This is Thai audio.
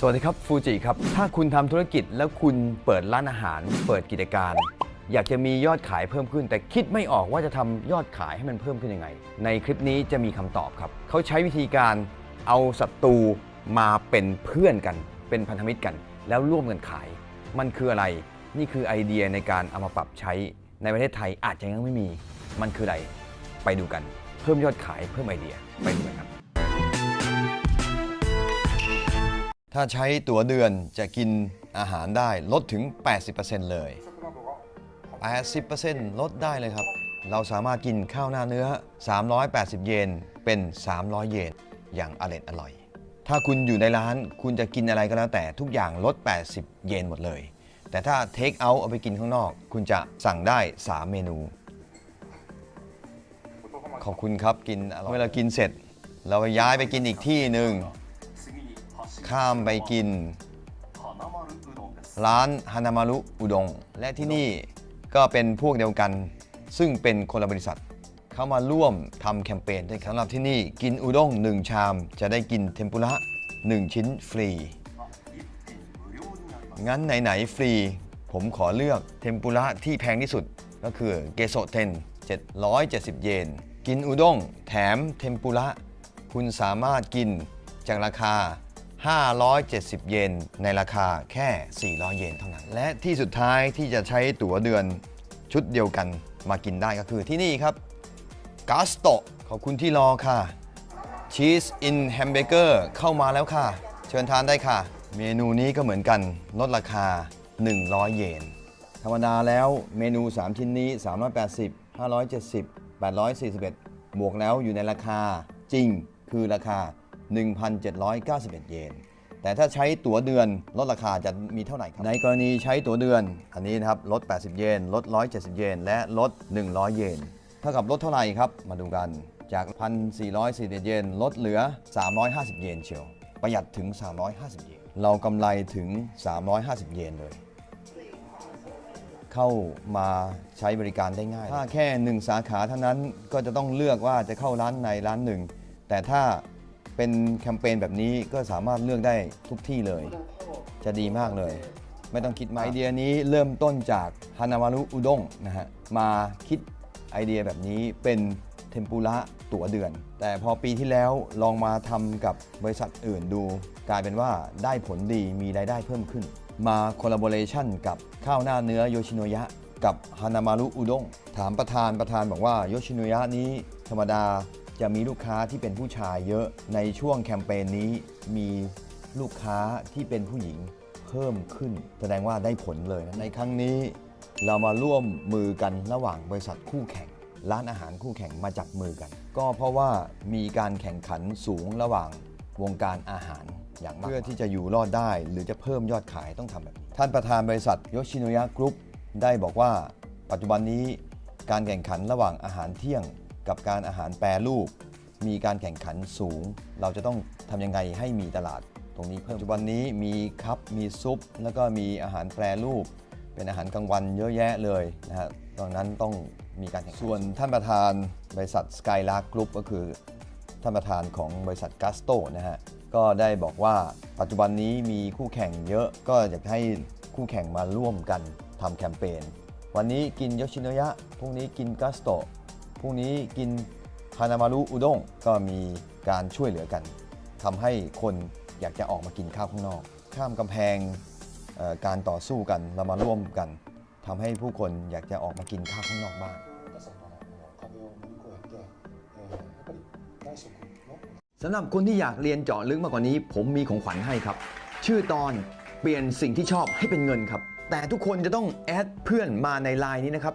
สวัสดีครับฟูจิครับ ถ้าคุณทำธุรกิจแล้วคุณเปิดร้านอาหาร เปิดกิจการ อยากจะมียอดขายเพิ่มขึ้น แต่คิดไม่ออกว่าจะทำยอดขายให้มันเพิ่มขึ้นยังไง ในคลิปนี้จะมีคำตอบครับ เขาใช้วิธีการเอาศัตรูมาเป็นเพื่อนกัน เป็นพันธมิตรกัน แล้วร่วมกันขาย มันคืออะไร นี่คือไอเดียในการเอามาปรับใช้ในประเทศไทยอาจจะยังไม่มี มันคืออะไร ไปดูกัน เพิ่มยอดขายเพิ่มไอเดียไปดูกันครับ ถ้าใช้ตั๋วเดือนจะกินอาหารได้ลดถึง 80%เลย 80%ลดได้เลยครับ เราสามารถกินข้าวหน้าเนื้อ 380 เยนเป็น 300 เยนอย่างอร่อยอร่อย ถ้าคุณอยู่ในร้านคุณจะกินอะไรก็แล้วแต่ทุกอย่างลด 80 เยนหมดเลย แต่ถ้าเทคเอาท์เอาไปกินข้างนอก คุณจะสั่งได้ 3 เมนู ขอบคุณครับกินอร่อยเมื่อเรากินเสร็จ เราย้ายไปกินอีกที่หนึ่ง ข้ามไปกิน ร้านฮานามารุอุดง และที่นี่ก็เป็นพวกเดียวกัน ซึ่งเป็นคนละบริษัท เข้ามาร่วมทำแคมเปญด้วยสำหรับที่นี่กินอุด้ง1ชาม จะได้กินเทมปุระ1ชิ้นฟรี งั้นไหนๆฟรี ผมขอเลือกเทมปุระที่แพงที่สุดก็คือเกโซเทน 770 เยน กินอุด้งแถมเทมปุระ คุณสามารถกินจากราคา 570 เยนในราคาแค่ 400 เยนเท่านั้น และที่สุดท้ายที่จะใช้ตั๋วเดือนชุดเดียวกันมากินได้ก็คือที่นี่ครับกาสโตขอบคุณที่รอค่ะชีสอินแฮมเบเกอร์เข้ามาแล้วค่ะ เชิญทานได้ค่ะ เมนูนี้ก็เหมือนกันลดราคา 100 เยน ธรรมดาแล้วเมนู 3 ชิ้นนี้ 380 570 841 บวกแล้วอยู่ในราคาจริงคือราคา 1,791 เยน แต่ถ้าใช้ตั๋วเดือนลดราคาจะมีเท่าไหร่ครับ ในกรณีใช้ตั๋วเดือนอันนี้นะครับลด 80 เยน ลด 170 เยน และลด 100 เยน เท่ากับลดเท่าไหร่ครับ มาดูกันจาก 1,440 เยน ลดเหลือ 350 เยนเชียว ประหยัดถึง 350 เยน เรากำไรถึง 350 เยนเลย เข้ามาใช้บริการได้ง่าย ถ้าแค่ 1 สาขาเท่านั้นก็จะต้องเลือกว่าจะเข้าร้านในร้านหนึ่ง แต่ถ้า เป็นแคมเปญแบบนี้ก็สามารถเลือกได้ทุกที่เลย จะดีมากเลย ไม่ต้องคิดมากไอเดียนี้เริ่มต้นจากฮานามารุอุด้งนะฮะมาคิดไอเดียแบบนี้เป็นเทมปุระตั๋วเดือน แต่พอปีที่แล้วลองมาทำกับบริษัทอื่นดู กลายเป็นว่าได้ผลดีมีรายได้เพิ่มขึ้น มาคอลลาบอร์เรชันกับข้าวหน้าเนื้อโยชิโนยะกับฮานามารุอุด้งถามประธานประธานบอกว่าโยชิโนยะนี้ธรรมดา จะมีลูกค้าที่เป็นผู้ชายเยอะ ในช่วงแคมเปญนี้มีลูกค้าที่เป็นผู้หญิงเพิ่มขึ้น แสดงว่าได้ผลเลยนะในครั้งนี้เรามาร่วมมือกันระหว่างบริษัทคู่แข่ง ร้านอาหารคู่แข่งมาจับมือกัน ก็เพราะว่ามีการแข่งขันสูงระหว่างวงการอาหารอย่างมากเพื่อที่จะอยู่รอดได้ หรือจะเพิ่มยอดขายต้องทำแบบนี้ท่านประธานบริษัทโยชิโนยะกรุ๊ปได้บอกว่า ปัจจุบันนี้การแข่งขันระหว่างอาหารเที่ยง กับการอาหารแปรรูป มีการแข่งขันสูง เราจะต้องทำยังไงให้มีตลาดตรงนี้เพิ่มปัจจุบันนี้มีคัพมีซุป แล้วก็มีอาหารแปรรูป เป็นอาหารกลางวันเยอะแยะเลยนะฮะดังนั้นต้องมีการแข่งขันส่วนท่านประธานบริษัท Skylark Group ก็คือท่านประธานของบริษัทกัสโตนะฮะก็ได้บอกว่าปัจจุบันนี้มีคู่แข่งเยอะก็อยากให้คู่แข่งมาร่วมกันทำแคมเปญวันนี้กินโยชิโนยะพรุ่งนี้กินกัสโต พวกนี้กินฮานามารุอุด้งก็มีการช่วยเหลือกัน ทำให้คนอยากจะออกมากินข้าวข้างนอก ข้ามกำแพงการต่อสู้กันเรามาร่วมกัน ทำให้ผู้คนอยากจะออกมากินข้าวข้างนอกบ้างสำหรับคนที่อยากเรียนเจาะลึกมากกว่านี้ ผมมีของขวัญให้ครับ ชื่อตอนเปลี่ยนสิ่งที่ชอบให้เป็นเงินครับ แต่ทุกคนจะต้องแอดเพื่อนมาในไลน์นี้นะครับ